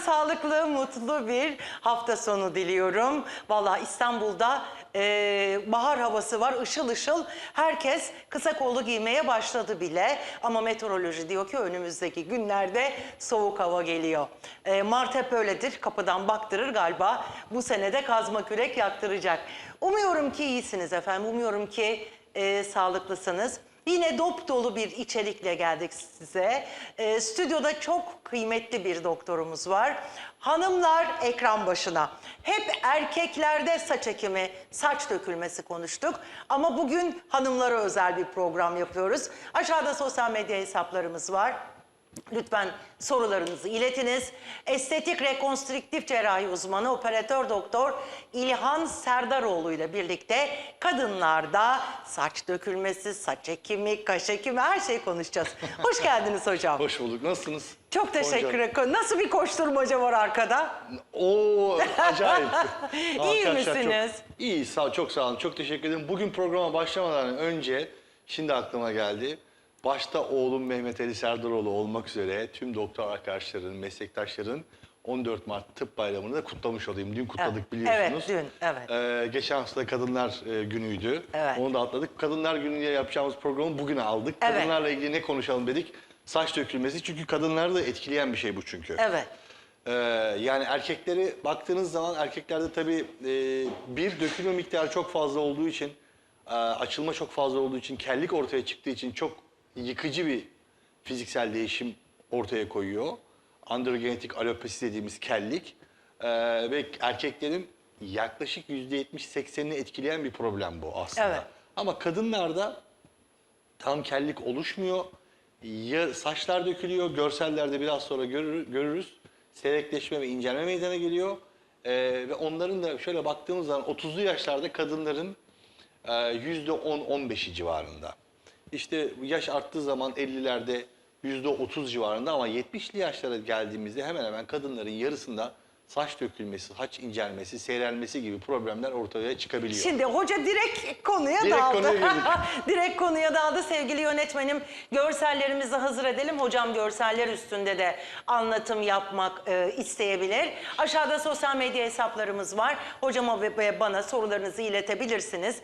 Sağlıklı, mutlu bir hafta sonu diliyorum. Vallahi İstanbul'da e, bahar havası var, ışıl ışıl. Herkes kısa kollu giymeye başladı bile. Ama meteoroloji diyor ki önümüzdeki günlerde soğuk hava geliyor. E, Mart hep öyledir, kapıdan baktırır galiba. Bu senede kazma kürek yaktıracak. Umuyorum ki iyisiniz efendim, umuyorum ki e, sağlıklısınız. Yine dop dolu bir içerikle geldik size. Ee, stüdyoda çok kıymetli bir doktorumuz var. Hanımlar ekran başına. Hep erkeklerde saç ekimi, saç dökülmesi konuştuk. Ama bugün hanımlara özel bir program yapıyoruz. Aşağıda sosyal medya hesaplarımız var. Lütfen sorularınızı iletiniz. Estetik rekonstrüktif cerrahi uzmanı operatör doktor İlhan Serdaroğlu ile birlikte kadınlarda saç dökülmesi, saç ekimi, kaş ekimi her şeyi konuşacağız. Hoş geldiniz hocam. Hoş bulduk. Nasılsınız? Çok teşekkür ederim. Nasıl bir koşturmaca var arkada? Oo acayip. İyi misiniz? Çok, iyi sağ çok sağ olun. Çok teşekkür ederim. Bugün programa başlamadan önce şimdi aklıma geldi. Başta oğlum Mehmet Ali Serdaroğlu olmak üzere tüm doktor arkadaşların, meslektaşların 14 Mart Tıp Bayramı'nı da kutlamış olayım. Dün kutladık Evet, biliyorsunuz. evet, dün, evet. Ee, geçen hafta Kadınlar e, Günü'ydü. Evet. Onu da atladık. Kadınlar Günü'nde yapacağımız programı bugüne aldık. Evet. Kadınlarla ilgili ne konuşalım dedik. Saç dökülmesi çünkü kadınları da etkileyen bir şey bu çünkü. Evet. Ee, yani erkekleri baktığınız zaman erkeklerde tabii e, bir dökülme miktarı çok fazla olduğu için, e, açılma çok fazla olduğu için, kellik ortaya çıktığı için çok yıkıcı bir fiziksel değişim ortaya koyuyor. Androgenetik alopesi dediğimiz kellik Ee, ve erkeklerin yaklaşık %70-80'ini etkileyen bir problem bu aslında. Evet. Ama kadınlarda tam kellik oluşmuyor. Ya saçlar dökülüyor, görsellerde biraz sonra görür, görürüz. Seyrekleşme ve incelme meydana geliyor. Ee, ve onların da şöyle baktığımız zaman 30'lu yaşlarda kadınların e, %10-15'i civarında. İşte yaş arttığı zaman 50'lerde %30 civarında ama 70'li yaşlara geldiğimizde hemen hemen kadınların yarısında saç dökülmesi, saç incelmesi, seyrelmesi gibi problemler ortaya çıkabiliyor. Şimdi hoca direkt konuya Direkt daldı. konuya direkt konuya daldı sevgili yönetmenim. Görsellerimizi hazır edelim. Hocam görseller üstünde de anlatım yapmak e, isteyebilir. Aşağıda sosyal medya hesaplarımız var. Hocama ve bana sorularınızı iletebilirsiniz.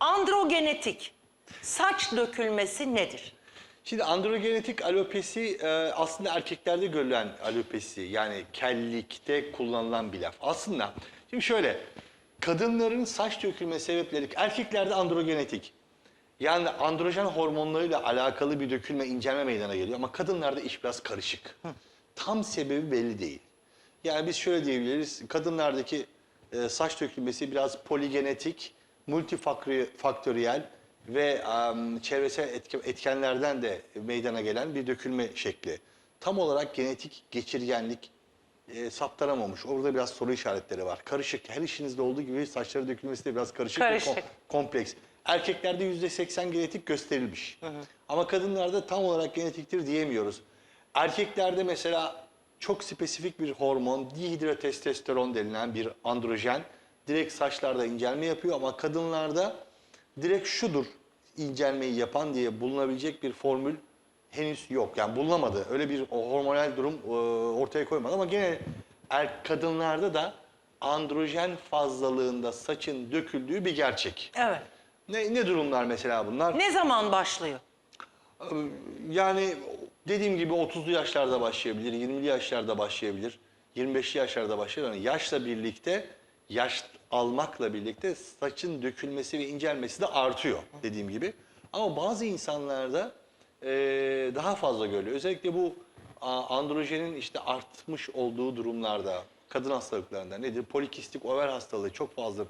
Androgenetik saç dökülmesi nedir? Şimdi androgenetik alopesi e, aslında erkeklerde görülen alopesi yani kellikte kullanılan bir laf. Aslında şimdi şöyle kadınların saç dökülme sebepleri erkeklerde androgenetik. Yani androjen hormonlarıyla alakalı bir dökülme, incelme meydana geliyor ama kadınlarda iş biraz karışık. Tam sebebi belli değil. Yani biz şöyle diyebiliriz, kadınlardaki e, saç dökülmesi biraz poligenetik, multifaktöriyel ve em, çevresel etki- etkenlerden de meydana gelen bir dökülme şekli. Tam olarak genetik geçirgenlik e, saptanamamış. Orada biraz soru işaretleri var. Karışık. Her işinizde olduğu gibi saçları dökülmesi de biraz karışık, Karışık. kom- kompleks. Erkeklerde yüzde seksen genetik gösterilmiş. Ama kadınlarda tam olarak genetiktir diyemiyoruz. Erkeklerde mesela çok spesifik bir hormon, dihidrotestosteron denilen bir androjen direkt saçlarda incelme yapıyor ama kadınlarda direkt şudur incelmeyi yapan diye bulunabilecek bir formül henüz yok. Yani bulunamadı. Öyle bir hormonal durum e, ortaya koymadı ama gene er, kadınlarda da androjen fazlalığında saçın döküldüğü bir gerçek. Evet. Ne, ne durumlar mesela bunlar? Ne zaman başlıyor? Yani dediğim gibi 30'lu yaşlarda başlayabilir, 20'li yaşlarda başlayabilir, 25'li yaşlarda başlayabilir. Yani yaşla birlikte, yaş almakla birlikte saçın dökülmesi ve incelmesi de artıyor dediğim gibi. Ama bazı insanlarda eee, daha fazla görülüyor. Özellikle bu a, androjenin işte artmış olduğu durumlarda, kadın hastalıklarında nedir? Polikistik over hastalığı çok fazla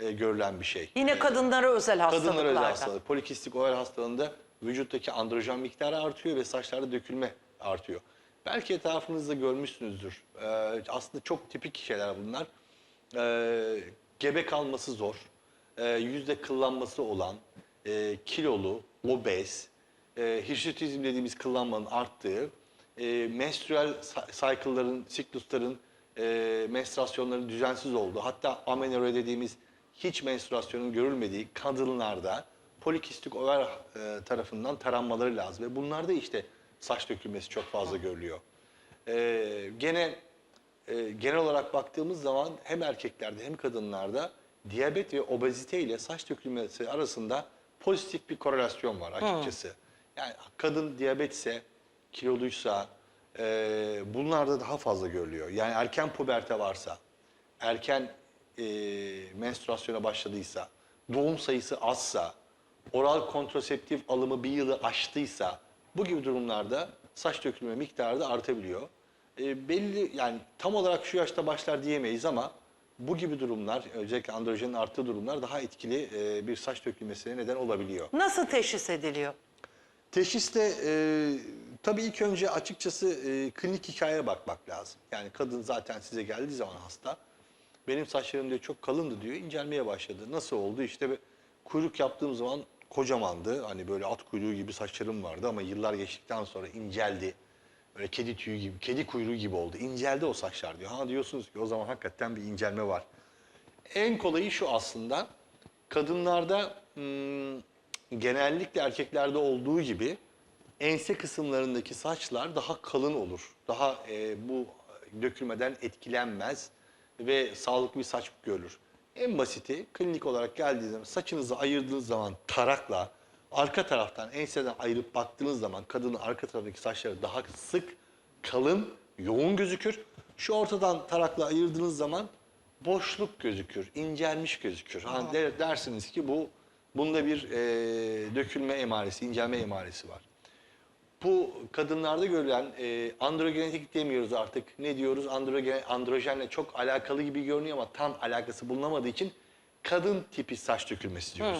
eee, görülen bir şey. Yine kadınlara özel hastalıklarda. Kadınlar özel hastalık. Polikistik over hastalığında vücuttaki androjen miktarı artıyor ve saçlarda dökülme artıyor. Belki etrafınızda görmüşsünüzdür. Ee, aslında çok tipik şeyler bunlar. Ee, gebe kalması zor. Ee, yüzde kıllanması olan, e, kilolu, obez, e, hirşütizm dediğimiz kıllanmanın arttığı, e, menstrual cycle'ların, siklusların, e, menstruasyonların düzensiz olduğu, hatta amenorre dediğimiz hiç menstruasyonun görülmediği kadınlarda polikistik over e, tarafından taranmaları lazım. Ve bunlarda işte saç dökülmesi çok fazla görülüyor. E, gene e, genel olarak baktığımız zaman hem erkeklerde hem kadınlarda diyabet ve obezite ile saç dökülmesi arasında pozitif bir korelasyon var açıkçası. Yani kadın diyabetse, kiloluysa e, bunlarda daha fazla görülüyor. Yani erken puberte varsa, erken e, menstruasyona başladıysa, doğum sayısı azsa, oral kontraseptif alımı bir yılı aştıysa bu gibi durumlarda saç dökülme miktarı da artabiliyor. E, belli yani tam olarak şu yaşta başlar diyemeyiz ama bu gibi durumlar özellikle androjenin arttığı durumlar daha etkili e, bir saç dökülmesine neden olabiliyor. Nasıl teşhis ediliyor? Teşhiste e, tabii ilk önce açıkçası e, klinik hikayeye bakmak lazım. Yani kadın zaten size geldiği zaman hasta, benim saçlarım diyor çok kalındı diyor, incelmeye başladı. Nasıl oldu? İşte bir kuyruk yaptığım zaman kocamandı. Hani böyle at kuyruğu gibi saçlarım vardı ama yıllar geçtikten sonra inceldi. Böyle kedi tüyü gibi, kedi kuyruğu gibi oldu. İnceldi o saçlar diyor. Ha diyorsunuz ki o zaman hakikaten bir incelme var. En kolayı şu aslında. Kadınlarda hmm, genellikle erkeklerde olduğu gibi ense kısımlarındaki saçlar daha kalın olur. Daha e, bu dökülmeden etkilenmez ve sağlıklı bir saç görülür. En basiti klinik olarak geldiği zaman saçınızı ayırdığınız zaman tarakla arka taraftan enseden ayırıp baktığınız zaman kadının arka tarafındaki saçları daha sık, kalın, yoğun gözükür. Şu ortadan tarakla ayırdığınız zaman boşluk gözükür, incelmiş gözükür. Hani der- dersiniz ki bu bunda bir e, dökülme emaresi, incelme emaresi var. Bu kadınlarda görülen e, androgenetik demiyoruz artık. Ne diyoruz? Androgen, androjenle çok alakalı gibi görünüyor ama tam alakası bulunamadığı için kadın tipi saç dökülmesi diyoruz.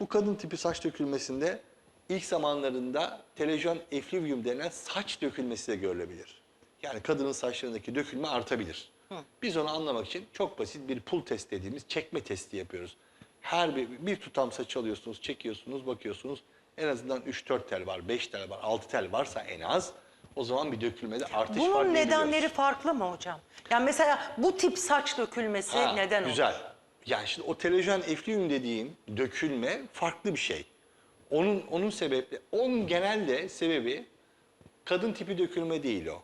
Bu kadın tipi saç dökülmesinde ilk zamanlarında televizyon efluvium denen saç dökülmesi de görülebilir. Yani kadının saçlarındaki dökülme artabilir. Biz onu anlamak için çok basit bir pull test dediğimiz çekme testi yapıyoruz. Her bir, bir tutam saç alıyorsunuz, çekiyorsunuz, bakıyorsunuz. En azından 3-4 tel var, 5 tel var, 6 tel varsa en az o zaman bir dökülmede artış var Bunun nedenleri farklı mı hocam? Yani mesela bu tip saç dökülmesi Ha, neden olur? Güzel. Yani şimdi o televizyon eflüyum dediğim dökülme farklı bir şey. Onun onun sebebi, onun genelde sebebi kadın tipi dökülme değil o.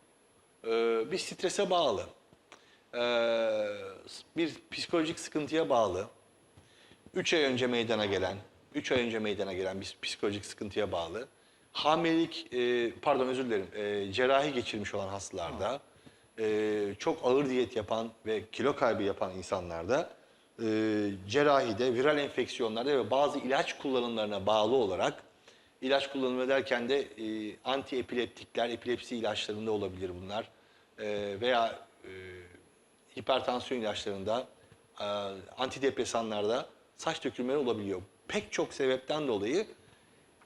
Ee, bir strese bağlı. Ee, bir psikolojik sıkıntıya bağlı. 3 ay önce meydana gelen, 3 ay önce meydana gelen bir psikolojik sıkıntıya bağlı. Hamilelik, e, pardon özür dilerim, e, cerrahi geçirmiş olan hastalarda, e, çok ağır diyet yapan ve kilo kaybı yapan insanlarda, e, cerrahide, viral enfeksiyonlarda ve bazı ilaç kullanımlarına bağlı olarak, ilaç kullanımı derken de e, antiepileptikler, epilepsi ilaçlarında olabilir bunlar E, veya e, hipertansiyon ilaçlarında, e, antidepresanlarda saç dökülmeleri olabiliyor. Pek çok sebepten dolayı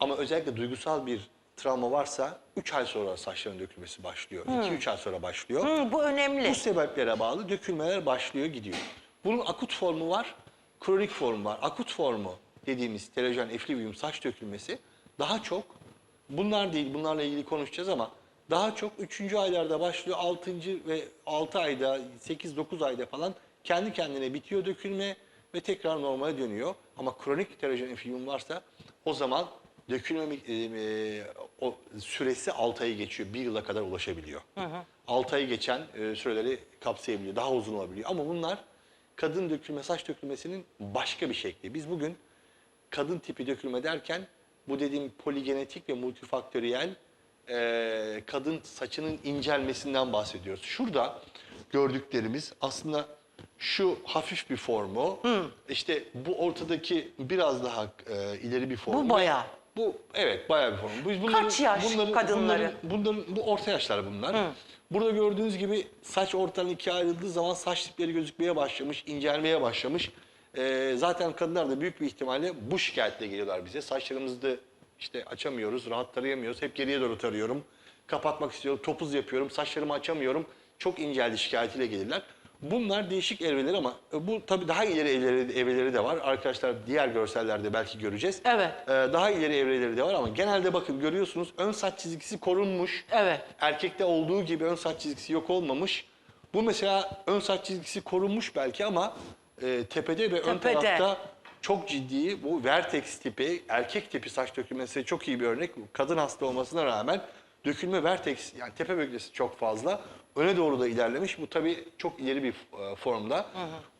ama özellikle duygusal bir travma varsa 3 ay sonra saçların dökülmesi başlıyor. 2-3 ay sonra başlıyor. Hı, bu önemli. Bu sebeplere bağlı dökülmeler başlıyor gidiyor. Bunun akut formu var, kronik formu var. Akut formu dediğimiz televizyon efluvium saç dökülmesi daha çok bunlar değil bunlarla ilgili konuşacağız ama daha çok 3. aylarda başlıyor 6. ve 6 ayda 8-9 ayda falan kendi kendine bitiyor dökülme ve tekrar normale dönüyor. Ama kronik televizyon efluvium varsa o zaman dökülme e, e, o süresi 6 ayı geçiyor. 1 yıla kadar ulaşabiliyor. 6 ayı geçen e, süreleri kapsayabiliyor. Daha uzun olabiliyor. Ama bunlar kadın dökülme, saç dökülmesinin başka bir şekli. Biz bugün kadın tipi dökülme derken bu dediğim poligenetik ve multifaktöriyel e, kadın saçının incelmesinden bahsediyoruz. Şurada gördüklerimiz aslında şu hafif bir formu, işte bu ortadaki biraz daha e, ileri bir formu. Bu bayağı. Bu evet bayağı bir form. Biz Kaç yaş kadınları? Bunların, bunların- bu orta yaşlar bunlar. Burada gördüğünüz gibi saç ortadan ikiye ayrıldığı zaman saç tipleri gözükmeye başlamış, incelmeye başlamış. Ee, zaten kadınlar da büyük bir ihtimalle bu şikayetle geliyorlar bize. Saçlarımızı işte açamıyoruz, rahat tarayamıyoruz. Hep geriye doğru tarıyorum. Kapatmak istiyorum, topuz yapıyorum, saçlarımı açamıyorum. Çok inceldi şikayetiyle gelirler. Bunlar değişik evreler ama e, bu tabii daha ileri evreleri, evreleri de var. Arkadaşlar diğer görsellerde belki göreceğiz. Evet. Ee, daha ileri evreleri de var ama genelde bakın görüyorsunuz ön saç çizgisi korunmuş. Evet. Erkekte olduğu gibi ön saç çizgisi yok olmamış. Bu mesela ön saç çizgisi korunmuş belki ama e, tepede ve ön Tepede. tarafta çok ciddi bu vertex tipi, erkek tipi saç dökülmesi çok iyi bir örnek. Kadın hasta olmasına rağmen dökülme vertex yani tepe bölgesi çok fazla. Öne doğru da ilerlemiş. Bu tabii çok ileri bir e, formda.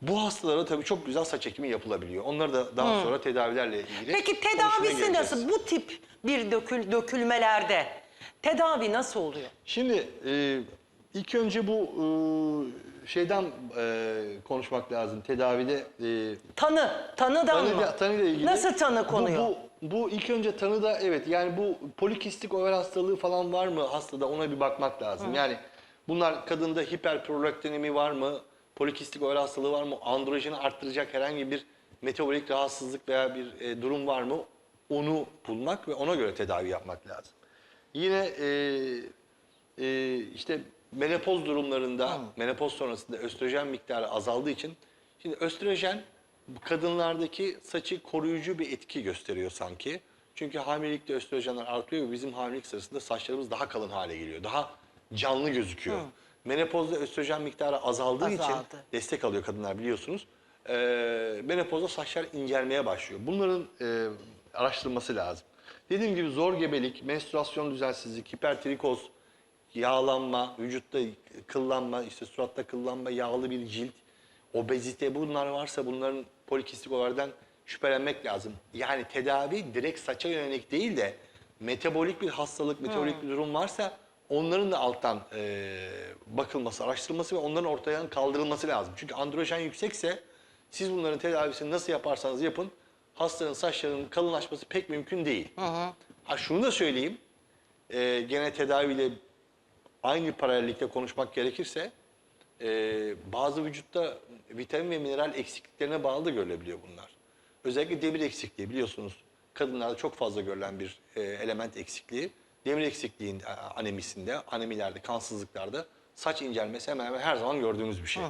Bu hastalara tabii çok güzel saç ekimi yapılabiliyor. Onları da daha sonra tedavilerle ilgili Peki tedavisi nasıl? Bu tip bir dökül, dökülmelerde tedavi nasıl oluyor? Şimdi e, ilk önce bu e, şeyden e, konuşmak lazım. Tedavide e, Tanı, tanıdan mı? Tanıyla, ilgili. Nasıl tanı konuyor? Bu, bu, bu ilk önce tanıda evet yani bu polikistik over hastalığı falan var mı hastada ona bir bakmak lazım. Yani bunlar kadında hiperprolaktinemi var mı? Polikistik over hastalığı var mı? Androjeni arttıracak herhangi bir metabolik rahatsızlık veya bir e, durum var mı? Onu bulmak ve ona göre tedavi yapmak lazım. Yine e, e, işte menopoz durumlarında, menopoz sonrasında östrojen miktarı azaldığı için şimdi östrojen kadınlardaki saçı koruyucu bir etki gösteriyor sanki. Çünkü hamilelikte östrojenler artıyor ve bizim hamilelik sırasında saçlarımız daha kalın hale geliyor. Daha canlı gözüküyor. Menopozda östrojen miktarı azaldığı için Azaldı. destek alıyor kadınlar biliyorsunuz. Ee, menopozda saçlar incelmeye başlıyor. Bunların e, araştırılması lazım. Dediğim gibi zor gebelik, menstruasyon düzensizlik, hipertrikoz, yağlanma, vücutta kıllanma, işte suratta kıllanma, yağlı bir cilt, obezite bunlar varsa bunların polikistik ovardan şüphelenmek lazım. Yani tedavi direkt saça yönelik değil de metabolik bir hastalık, metabolik bir durum varsa onların da alttan e, bakılması, araştırılması ve onların ortadan kaldırılması lazım. Çünkü androjen yüksekse siz bunların tedavisini nasıl yaparsanız yapın hastanın saçlarının kalınlaşması pek mümkün değil. Ha şunu da söyleyeyim. E, gene tedaviyle aynı paralellikte konuşmak gerekirse e, bazı vücutta vitamin ve mineral eksikliklerine bağlı da görülebiliyor bunlar. Özellikle demir eksikliği biliyorsunuz kadınlarda çok fazla görülen bir e, element eksikliği. Demir eksikliğin e, anemisinde, anemilerde, kansızlıklarda saç incelmesi hemen hemen her zaman gördüğümüz bir şey.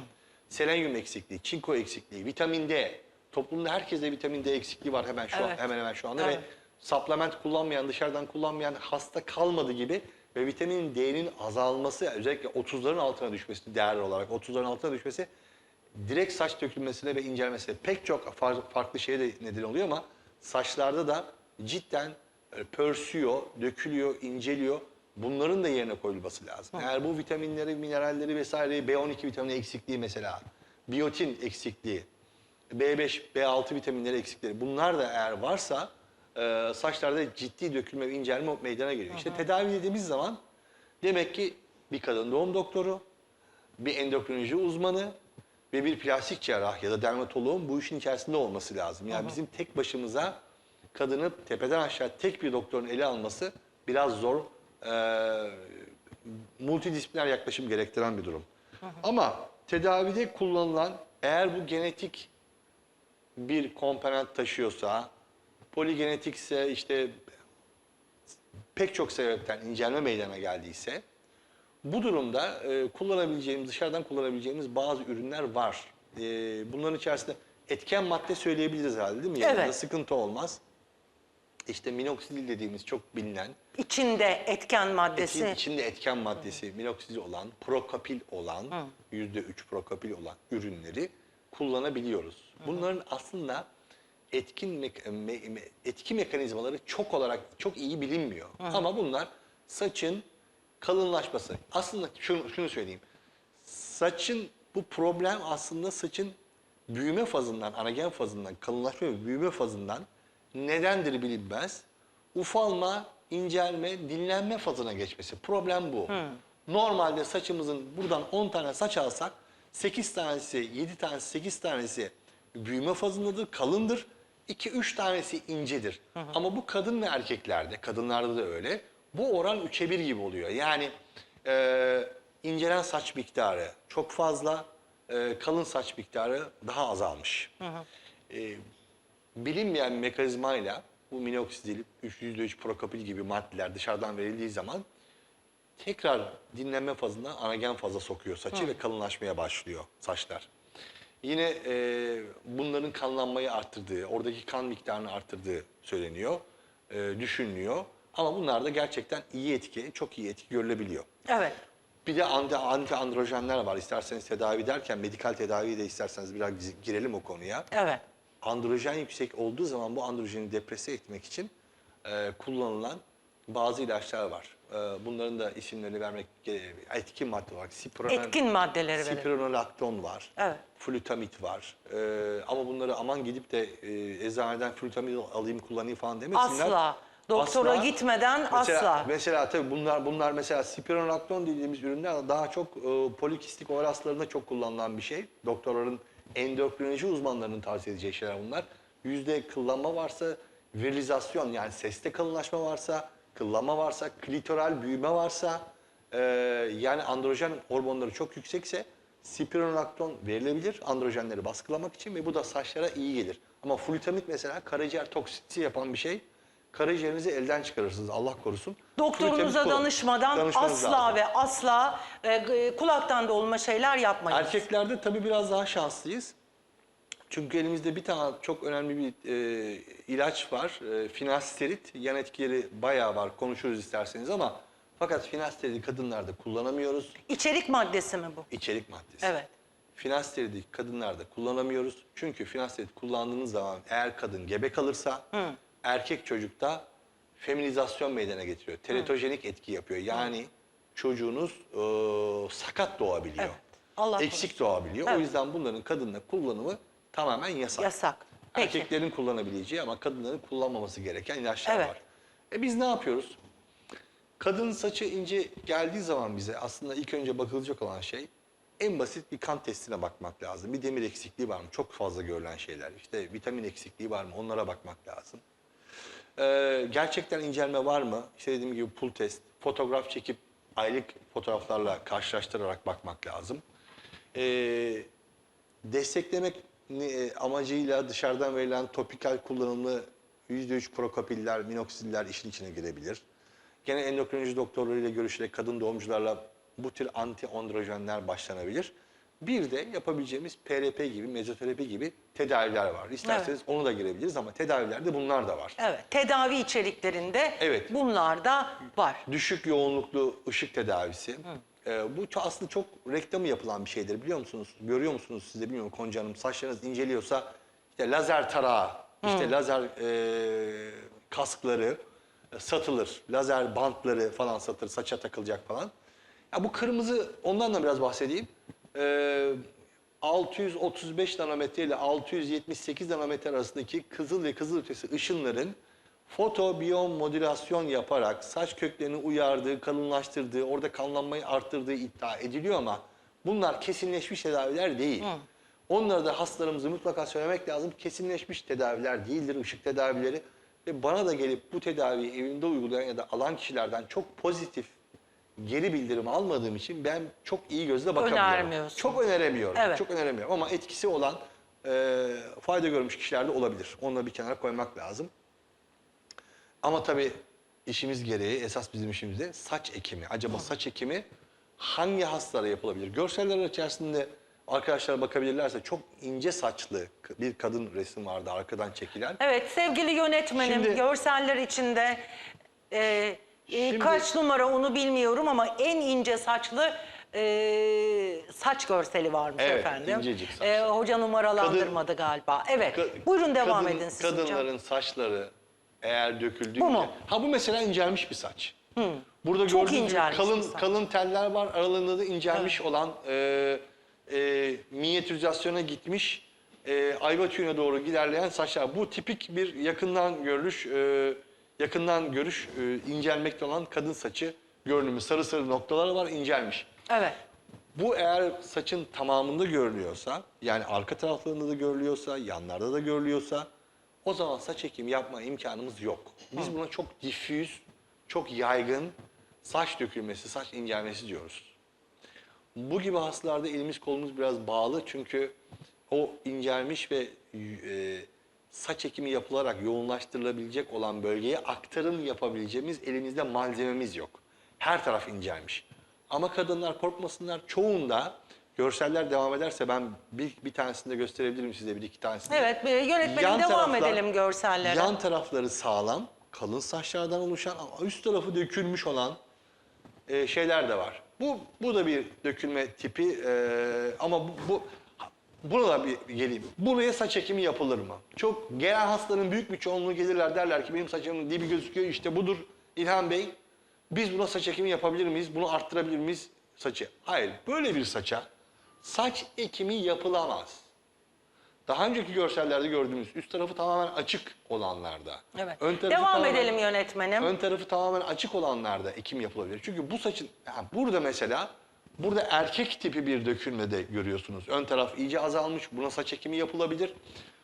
Selenyum eksikliği, çinko eksikliği, vitamin D. Toplumda herkeste vitamin D eksikliği var hemen şu an, Evet. hemen hemen şu anda Evet. ve supplement kullanmayan, dışarıdan kullanmayan hasta kalmadı gibi ve vitamin D'nin azalması özellikle 30'ların altına düşmesi değerli olarak 30'ların altına düşmesi direkt saç dökülmesine ve incelmesine pek çok far- farklı şeye de neden oluyor ama saçlarda da cidden e, pörsüyor, dökülüyor, inceliyor. Bunların da yerine koyulması lazım. Eğer bu vitaminleri, mineralleri vesaireyi B12 vitamini eksikliği mesela, biyotin eksikliği, B5, B6 vitaminleri eksikleri bunlar da eğer varsa e, saçlarda ciddi dökülme ve incelme meydana geliyor. İşte tedavi dediğimiz zaman demek ki bir kadın doğum doktoru, bir endokrinoloji uzmanı ve bir plastik cerrah ya da dermatoloğun bu işin içerisinde olması lazım. Yani bizim tek başımıza kadını tepeden aşağı tek bir doktorun ele alması biraz zor, e, multidisipliner yaklaşım gerektiren bir durum. Ama tedavide kullanılan eğer bu genetik bir komponent taşıyorsa, poligenetikse işte pek çok sebepten incelme meydana geldiyse bu durumda e, kullanabileceğimiz, dışarıdan kullanabileceğimiz bazı ürünler var. E, bunların içerisinde etken madde söyleyebiliriz herhalde değil mi? Evet. sıkıntı olmaz. İşte minoksidil dediğimiz çok bilinen, İçinde etken maddesi. etin içinde etken maddesi minoksidil olan, prokapil olan, yüzde üç prokapil olan ürünleri kullanabiliyoruz. Bunların aslında etkin mek- me- me- etki mekanizmaları çok olarak çok iyi bilinmiyor. Ama bunlar saçın kalınlaşması. Aslında şunu, şunu söyleyeyim. Saçın bu problem aslında saçın büyüme fazından, anagen fazından, kalınlaşma ve büyüme fazından nedendir bilinmez. Ufalma, incelme, dinlenme fazına geçmesi. Problem bu. Normalde saçımızın buradan 10 tane saç alsak 8 tanesi, 7 tanesi, 8 tanesi büyüme fazındadır, kalındır. 2-3 tanesi incedir. Ama bu kadın ve erkeklerde, kadınlarda da öyle. Bu oran 3'e 1 gibi oluyor. Yani e, incelen saç miktarı çok fazla, e, kalın saç miktarı daha azalmış. E, bilinmeyen mekanizmayla bu minoksidil, %3 prokapil gibi maddeler dışarıdan verildiği zaman tekrar dinlenme fazına anagen faza sokuyor saçı ve kalınlaşmaya başlıyor saçlar. Yine e, bunların kanlanmayı arttırdığı, oradaki kan miktarını arttırdığı söyleniyor, e, düşünülüyor. Ama bunlarda gerçekten iyi etki, çok iyi etki görülebiliyor. Evet. Bir de anti, anti androjenler var. İsterseniz tedavi derken medikal tedaviyi de isterseniz biraz girelim o konuya. Evet. Androjen yüksek olduğu zaman bu androjeni deprese etmek için e, kullanılan bazı ilaçlar var. Ee, bunların da isimlerini vermek gerekiyor. Etkin madde olarak spironol, Etkin maddeleri verelim. spironolakton var. Evet. Flutamit var. Ee, ama bunları aman gidip de e, eczaneden flutamit alayım kullanayım falan demesinler. Asla. Doktora Asla. gitmeden Mesela, asla. Mesela tabii bunlar bunlar mesela spironolakton dediğimiz ürünler daha çok e, polikistik hastalarında çok kullanılan bir şey. Doktorların endokrinoloji uzmanlarının tavsiye edeceği şeyler bunlar. Yüzde kıllanma varsa, virilizasyon yani seste kalınlaşma varsa, kıllanma varsa, klitoral büyüme varsa, e, yani androjen hormonları çok yüksekse spironolakton verilebilir androjenleri baskılamak için ve bu da saçlara iyi gelir. Ama flutamid mesela karaciğer toksitisi yapan bir şey. Karaciğerinizi elden çıkarırsınız Allah korusun. Doktorunuza danışmadan danışmanız asla lazım. ve asla e, e, kulaktan dolma şeyler yapmayın. Erkeklerde tabii biraz daha şanslıyız. Çünkü elimizde bir tane çok önemli bir e, ilaç var. E, finasterid. Yan etkileri bayağı var. Konuşuruz isterseniz ama fakat finasteridi kadınlarda kullanamıyoruz. İçerik maddesi mi bu? İçerik maddesi. Evet. Finasteridi kadınlarda kullanamıyoruz. Çünkü finasterid kullandığınız zaman eğer kadın gebe kalırsa erkek çocukta feminizasyon meydana getiriyor. Teratojenik etki yapıyor. Yani çocuğunuz e, sakat doğabiliyor. Evet. Allah Eksik doğabiliyor. O Evet. yüzden bunların kadınla kullanımı tamamen yasak. Yasak. Peki. Erkeklerin kullanabileceği ama kadınların kullanmaması gereken ilaçlar Evet. var. E biz ne yapıyoruz? Kadın saçı ince geldiği zaman bize aslında ilk önce bakılacak olan şey en basit bir kan testine bakmak lazım. Bir demir eksikliği var mı? Çok fazla görülen şeyler. İşte vitamin eksikliği var mı? Onlara bakmak lazım. Ee, gerçekten incelme var mı? İşte dediğim gibi pul test, fotoğraf çekip aylık fotoğraflarla karşılaştırarak bakmak lazım. Ee, desteklemek e, amacıyla dışarıdan verilen topikal kullanımlı %3 prokapiller, minoksiller işin içine girebilir. Gene endokrinoloji doktorlarıyla görüşerek kadın doğumcularla bu tür anti-androjenler başlanabilir. Bir de yapabileceğimiz PRP gibi, mezoterapi gibi tedaviler var. İsterseniz onu da girebiliriz ama tedavilerde bunlar da var. Evet. Tedavi içeriklerinde Evet. bunlar da var. Düşük yoğunluklu ışık tedavisi. Ee, bu aslında çok reklamı yapılan bir şeydir biliyor musunuz? Görüyor musunuz siz de bilmiyorum Konca Hanım. Saçlarınız inceliyorsa işte lazer tarağı, işte lazer e, kaskları e, satılır. Lazer bantları falan satılır saça takılacak falan. Ya bu kırmızı ondan da biraz bahsedeyim. Ee, 635 nanometre ile 678 nanometre arasındaki kızıl ve kızılötesi ışınların fotobiyomodülasyon yaparak saç köklerini uyardığı, kalınlaştırdığı, orada kanlanmayı arttırdığı iddia ediliyor ama bunlar kesinleşmiş tedaviler değil. Onları da hastalarımızı mutlaka söylemek lazım. Kesinleşmiş tedaviler değildir ışık tedavileri. Ve bana da gelip bu tedaviyi evimde uygulayan ya da alan kişilerden çok pozitif geri bildirim almadığım için ben çok iyi gözle bakamıyorum. Çok öneremiyorum. Evet. Çok öneremiyorum ama etkisi olan e, fayda görmüş kişiler de olabilir. Onları bir kenara koymak lazım. Ama tabii işimiz gereği esas bizim işimizde saç ekimi. Acaba saç ekimi hangi hastalara yapılabilir? Görseller içerisinde arkadaşlar bakabilirlerse çok ince saçlı bir kadın resim vardı arkadan çekilen. Evet sevgili yönetmenim Şimdi- görseller içinde e, e, Şimdi- kaç numara onu bilmiyorum ama en ince saçlı e, saç görseli varmış Evet, efendim. incecik saç. E, hoca numaralandırmadı galiba. Evet. Ka- Buyurun devam kadın- edin siz hocam. Kadınların saçları eğer döküldüğünde... Bu mu? Ha bu mesela incelmiş bir saç. Burada Çok gördüğünüz gibi incelmiş bir kalın, saç. kalın teller var. Aralarında da incelmiş olan e, e, minyatürizasyona gitmiş e, ayva tüyüne doğru ilerleyen saçlar. Bu tipik bir yakından görülüş, e, yakından görüş e, incelmekte olan kadın saçı görünümü. Sarı sarı noktaları var incelmiş. Evet. Bu eğer saçın tamamında görülüyorsa, yani arka taraflarında da görülüyorsa, yanlarda da görülüyorsa o zaman saç ekimi yapma imkanımız yok. Biz buna çok difüz, çok yaygın saç dökülmesi, saç incelmesi diyoruz. Bu gibi hastalarda elimiz kolumuz biraz bağlı çünkü o incelmiş ve e, saç ekimi yapılarak yoğunlaştırılabilecek olan bölgeye aktarım yapabileceğimiz elimizde malzememiz yok. Her taraf incelmiş. Ama kadınlar korkmasınlar. Çoğunda görseller devam ederse ben bir, bir tanesini de gösterebilirim size bir iki tanesini. Evet, yönetmenim Yan devam taraflar- edelim görsellere. Yan tarafları sağlam, kalın saçlardan oluşan ama üst tarafı dökülmüş olan e, şeyler de var. Bu bu da bir dökülme tipi e, ama bu, bu buna da bir geleyim. Buraya saç ekimi yapılır mı? Çok gelen hastaların büyük bir çoğunluğu gelirler derler ki benim saçımın dibi gözüküyor işte budur. İlhan Bey biz buna saç ekimi yapabilir miyiz? Bunu arttırabilir miyiz saçı? Hayır. Böyle bir saça saç ekimi yapılamaz. Daha önceki görsellerde gördüğümüz üst tarafı tamamen açık olanlarda. Evet. Ön tarafı Devam tamamen- edelim yönetmenim. Ön tarafı tamamen açık olanlarda ekim yapılabilir. Çünkü bu saçın ha, burada mesela burada erkek tipi bir dökülme de görüyorsunuz. Ön taraf iyice azalmış. Buna saç ekimi yapılabilir.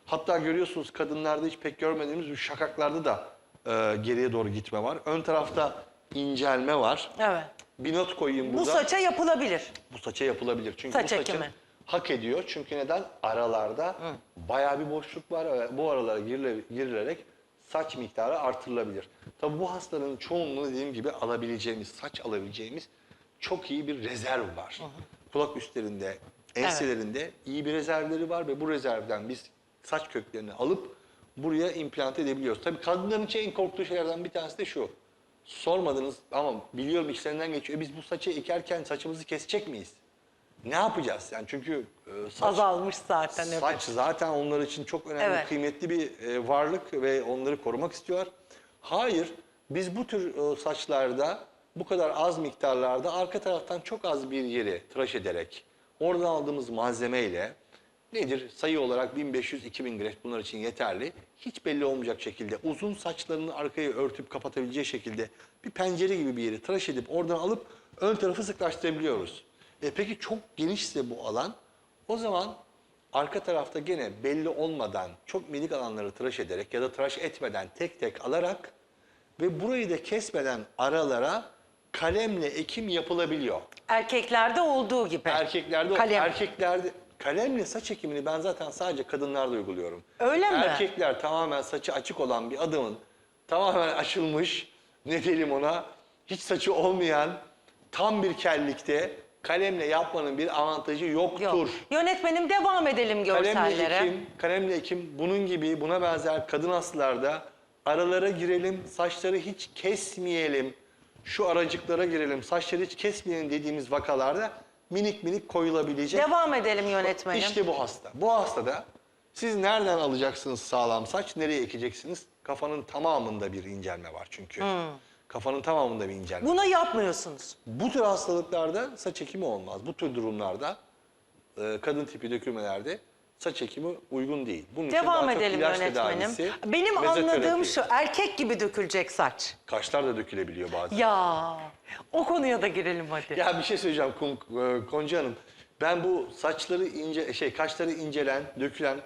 Hatta görüyorsunuz kadınlarda hiç pek görmediğimiz bu şakaklarda da e, geriye doğru gitme var. Ön tarafta incelme var. Evet. Bir not koyayım burada. Bu saça yapılabilir. Bu saça yapılabilir. Çünkü Saç bu saçın ekimi. hak ediyor. Çünkü neden? Aralarda bayağı bir boşluk var ve bu aralara girile- girilerek saç miktarı artırılabilir. Tabii bu hastaların çoğunluğu dediğim gibi alabileceğimiz, saç alabileceğimiz çok iyi bir rezerv var. Kulak üstlerinde, enselerinde iyi bir rezervleri var ve bu rezervden biz saç köklerini alıp buraya implant edebiliyoruz. Tabii kadınların için en korktuğu şeylerden bir tanesi de şu. Sormadınız ama biliyorum içlerinden geçiyor. E biz bu saçı ekerken saçımızı kesecek miyiz? Ne yapacağız? Yani çünkü e, saç, Azalmış zaten. evet. saç zaten onlar için çok önemli, Evet. kıymetli bir e, varlık ve onları korumak istiyorlar. Hayır, biz bu tür e, saçlarda bu kadar az miktarlarda arka taraftan çok az bir yeri tıraş ederek oradan aldığımız malzemeyle nedir? Sayı olarak 1500-2000 gres bunlar için yeterli. Hiç belli olmayacak şekilde uzun saçlarını arkaya örtüp kapatabileceği şekilde bir pencere gibi bir yeri tıraş edip oradan alıp ön tarafı sıklaştırabiliyoruz. E peki çok genişse bu alan o zaman arka tarafta gene belli olmadan çok minik alanları tıraş ederek ya da tıraş etmeden tek tek alarak ve burayı da kesmeden aralara kalemle ekim yapılabiliyor. Erkeklerde olduğu gibi. Erkeklerde Kalem. erkeklerde kalemle saç ekimini ben zaten sadece kadınlarda uyguluyorum. Öyle mi? Erkekler tamamen saçı açık olan bir adamın tamamen açılmış ne diyelim ona hiç saçı olmayan tam bir kellikte kalemle yapmanın bir avantajı yoktur. Yok. Yönetmenim devam edelim Kalemle görsellere. ekim, kalemle ekim bunun gibi buna benzer kadın hastalarda aralara girelim, saçları hiç kesmeyelim. Şu aracıklara girelim, saçları hiç kesmeyelim dediğimiz vakalarda minik minik koyulabilecek. Devam edelim yönetmenim. İşte bu hasta. Bu hastada siz nereden alacaksınız sağlam saç, nereye ekeceksiniz? Kafanın tamamında bir incelme var çünkü. Hmm. Kafanın tamamında bir incelme. Bunu yapmıyorsunuz. Bu tür hastalıklarda saç ekimi olmaz. Bu tür durumlarda e, kadın tipi dökülmelerde saç ekimi uygun değil. Bunun için daha Devam çok edelim ilaç yönetmenim. tedavisi, Benim anladığım şu erkek gibi dökülecek saç. Kaşlar da dökülebiliyor bazen. Ya o konuya da girelim hadi. Ya bir şey söyleyeceğim Kon- e, Konca Hanım. Ben bu saçları ince şey kaşları incelen, dökülen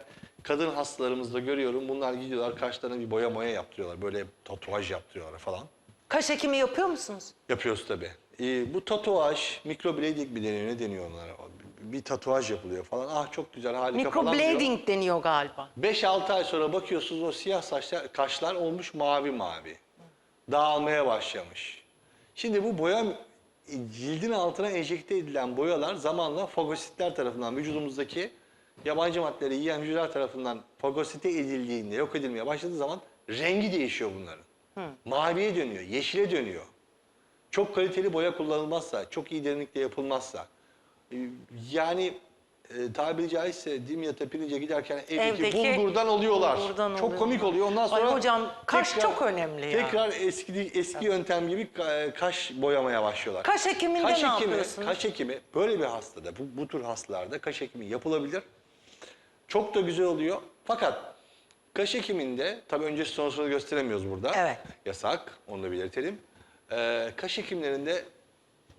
kadın hastalarımızda görüyorum. Bunlar gidiyorlar kaşlarına bir boya moya yaptırıyorlar. Böyle tatuaj yaptırıyorlar falan. Kaş ekimi yapıyor musunuz? Yapıyoruz tabii. Ee, bu tatuaj, mikroblading mi deniyor, ne deniyor onlara? Bir tatuaj yapılıyor falan. Ah çok güzel, harika falan diyor. Microblading deniyor galiba. 5-6 ay sonra bakıyorsunuz o siyah saçlar, kaşlar olmuş mavi mavi. Dağılmaya başlamış. Şimdi bu boya cildin altına enjekte edilen boyalar zamanla fagositler tarafından vücudumuzdaki yabancı maddeleri yiyen hücreler tarafından fagosite edildiğinde, yok edilmeye başladığı zaman rengi değişiyor bunların. Maviye dönüyor, yeşile dönüyor. Çok kaliteli boya kullanılmazsa, çok iyi derinlikle yapılmazsa, yani e, tabiri caizse Dimyat'a pirince giderken evdeki, Evdeki bulgurdan oluyorlar. bulgurdan çok oluyor. komik oluyor. Ondan Ay sonra hocam, kaş çok önemli ya. Tekrar eski eski yöntem gibi ka- kaş boyamaya başlıyorlar. Kaş ekiminde kaş ne yapıyorsunuz? Kaş ekimi böyle bir hastada, bu, bu tür hastalarda kaş ekimi yapılabilir. Çok da güzel oluyor. Fakat kaş ekiminde, tabii öncesi sonrasını gösteremiyoruz burada. Evet. Yasak, onu da belirtelim. Ee, kaş ekimlerinde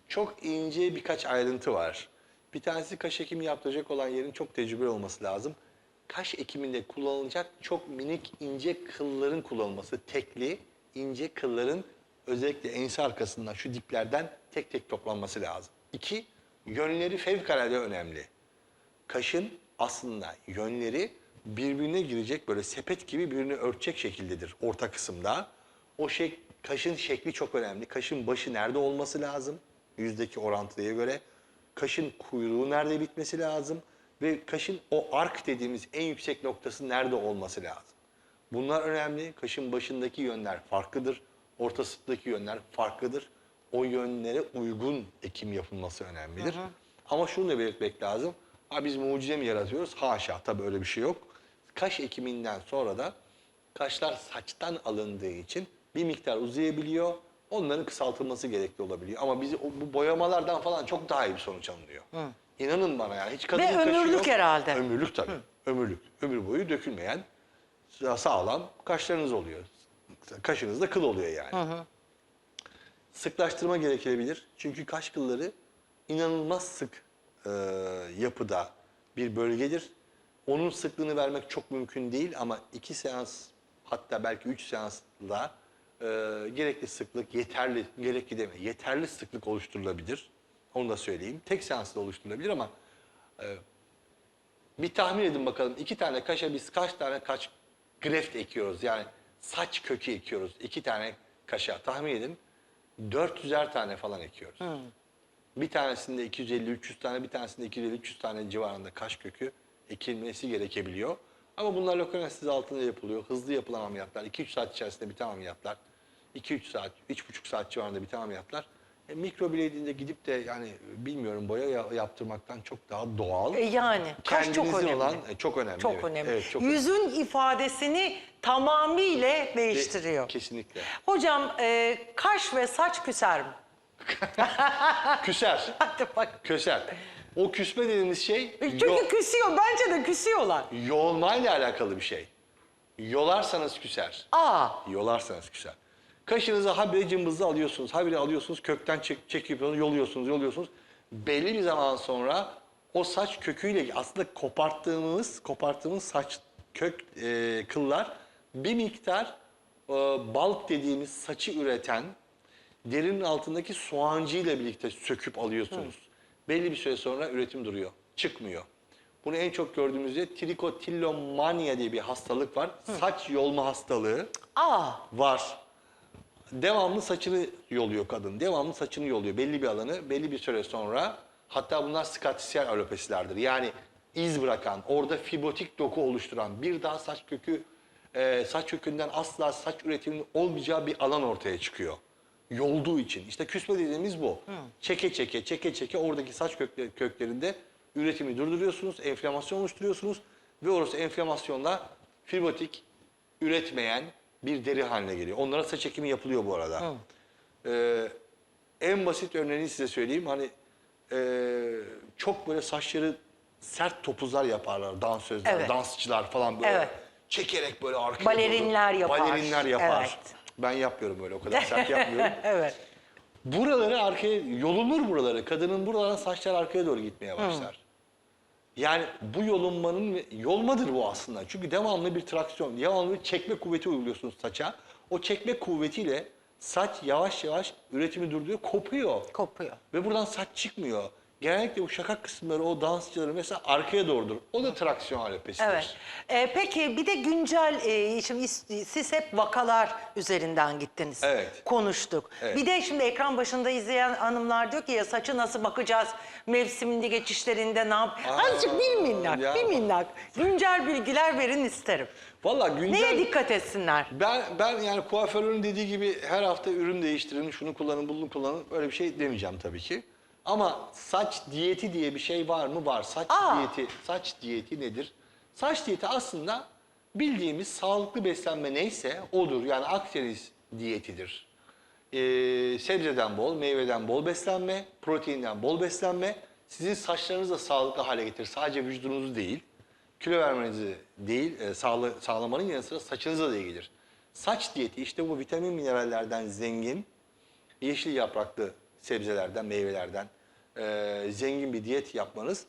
çok ince birkaç ayrıntı var. Bir tanesi kaş ekimi yaptıracak olan yerin çok tecrübeli olması lazım. Kaş ekiminde kullanılacak çok minik ince kılların kullanılması, tekli ince kılların özellikle ense arkasından şu diplerden tek tek toplanması lazım. İki, yönleri fevkalade önemli. Kaşın aslında yönleri birbirine girecek böyle sepet gibi birbirini örtecek şekildedir orta kısımda. O şey kaşın şekli çok önemli. Kaşın başı nerede olması lazım? Yüzdeki orantıya göre. Kaşın kuyruğu nerede bitmesi lazım? Ve kaşın o ark dediğimiz en yüksek noktası nerede olması lazım? Bunlar önemli. Kaşın başındaki yönler farklıdır. Ortasındaki yönler farklıdır. O yönlere uygun ekim yapılması önemlidir. Ama şunu da belirtmek lazım. Ha biz mucize mi yaratıyoruz? Haşa tabii öyle bir şey yok. Kaş ekiminden sonra da kaşlar saçtan alındığı için bir miktar uzayabiliyor. Onların kısaltılması gerekli olabiliyor. Ama bizi o- bu boyamalardan falan çok daha iyi bir sonuç alınıyor. İnanın bana yani hiç kadının Ve kaşı ömürlük yok. herhalde. Ömürlük tabii. Ömürlük. Ömür boyu dökülmeyen sa- sağlam kaşlarınız oluyor. Kaşınızda kıl oluyor yani. Sıklaştırma gerekebilir. Çünkü kaş kılları inanılmaz sık e, yapıda bir bölgedir. Onun sıklığını vermek çok mümkün değil ama iki seans hatta belki üç seansla e, gerekli sıklık yeterli, gerekli deme, yeterli sıklık oluşturulabilir. Onu da söyleyeyim. Tek seansla oluşturulabilir ama e, bir tahmin edin bakalım. iki tane kaşa biz kaç tane kaç greft ekiyoruz? Yani saç kökü ekiyoruz. iki tane kaşa. Tahmin edin. 400'er tane falan ekiyoruz. Bir tanesinde 250-300 tane, bir tanesinde 250-300 tane civarında kaş kökü ekilmesi gerekebiliyor. Ama bunlar lokal anestezi altında yapılıyor. Hızlı yapılan ameliyatlar. 2-3 saat içerisinde biten ameliyatlar. 2-3 saat, 3,5 saat civarında biten ameliyatlar. E, mikroblading'de gidip de yani bilmiyorum boya ya- yaptırmaktan çok daha doğal. E, yani kaş çok Kendinizin önemli. olan e, çok önemli. Çok evet. önemli. Evet, çok Yüzün ifadesini tamamıyla önemli. değiştiriyor. Kesinlikle. Hocam e, kaş ve saç küser mi? Küser. Hadi bak. Köser. O küsme dediğimiz şey E, Çünkü yo- küsüyor. Bence de küsüyorlar. yoğulmayla alakalı bir şey. Yolarsanız küser. Aa. Yolarsanız küser. Kaşınızı habire cımbızla alıyorsunuz. Habire alıyorsunuz. Kökten çek, çekip yoluyorsunuz, yoluyorsunuz. Belli bir zaman sonra o saç köküyle aslında koparttığımız, koparttığımız saç kök e, kıllar bir miktar e, balk dediğimiz saçı üreten derinin altındaki soğancı ile birlikte söküp alıyorsunuz. Belli bir süre sonra üretim duruyor. Çıkmıyor. Bunu en çok gördüğümüzde trikotillomania diye bir hastalık var. Saç yolma hastalığı Aa. var. Devamlı saçını yoluyor kadın. Devamlı saçını yoluyor. Belli bir alanı belli bir süre sonra hatta bunlar skatisyer alopesilerdir. Yani iz bırakan, orada fibrotik doku oluşturan, bir daha saç kökü e, saç kökünden asla saç üretiminin olmayacağı bir alan ortaya çıkıyor. Yolduğu için. İşte küsme dediğimiz bu. Çeke çeke, çeke çeke oradaki saç kökle- köklerinde üretimi durduruyorsunuz, enflamasyon oluşturuyorsunuz ve orası enflamasyonla fibrotik üretmeyen bir deri haline geliyor. Onlara saç ekimi yapılıyor bu arada. Ee, en basit örneğini size söyleyeyim. Hani e, çok böyle saçları sert topuzlar yaparlar dansözler, Evet. dansçılar falan böyle. Evet. Çekerek böyle arkaya Balerinler doğru- yapar. Balerinler yapar. Evet. Ben yapmıyorum öyle o kadar sert yapmıyorum. evet. Buraları arkaya yolunur buraları. Kadının buradan saçlar arkaya doğru gitmeye başlar. Yani bu yolunmanın yolmadır bu aslında. Çünkü devamlı bir traksiyon, devamlı bir çekme kuvveti uyguluyorsunuz saça. O çekme kuvvetiyle saç yavaş yavaş üretimi durduruyor, kopuyor. Kopuyor. Ve buradan saç çıkmıyor. Genellikle bu şakak kısımları o dansçıları mesela arkaya doğrudur. O da traksiyon alopesidir. Evet. Ee, peki bir de güncel, e, şimdi is- siz hep vakalar üzerinden gittiniz. Evet. Konuştuk. Evet. Bir de şimdi ekran başında izleyen hanımlar diyor ki ya saçı nasıl bakacağız, mevsiminde geçişlerinde ne yap? Aa, Azıcık bir minnak, ya. bir minnak. Güncel bilgiler verin isterim. Valla güncel... Neye dikkat etsinler? Ben ben yani kuaförün dediği gibi her hafta ürün değiştirin, şunu kullanın, bunu kullanın. Öyle bir şey demeyeceğim tabii ki. Ama saç diyeti diye bir şey var mı? Var. Saç Aa. diyeti. Saç diyeti nedir? Saç diyeti aslında bildiğimiz sağlıklı beslenme neyse odur. Yani Akdeniz diyetidir. Ee, sebzeden bol, meyveden bol beslenme, proteinden bol beslenme sizin saçlarınızı da sağlıklı hale getirir. Sadece vücudunuzu değil, kilo vermenizi değil, e, sağla, sağlamanın yanı sıra saçınıza da iyi gelir. Saç diyeti işte bu vitamin minerallerden zengin, yeşil yapraklı sebzelerden, meyvelerden e, zengin bir diyet yapmanız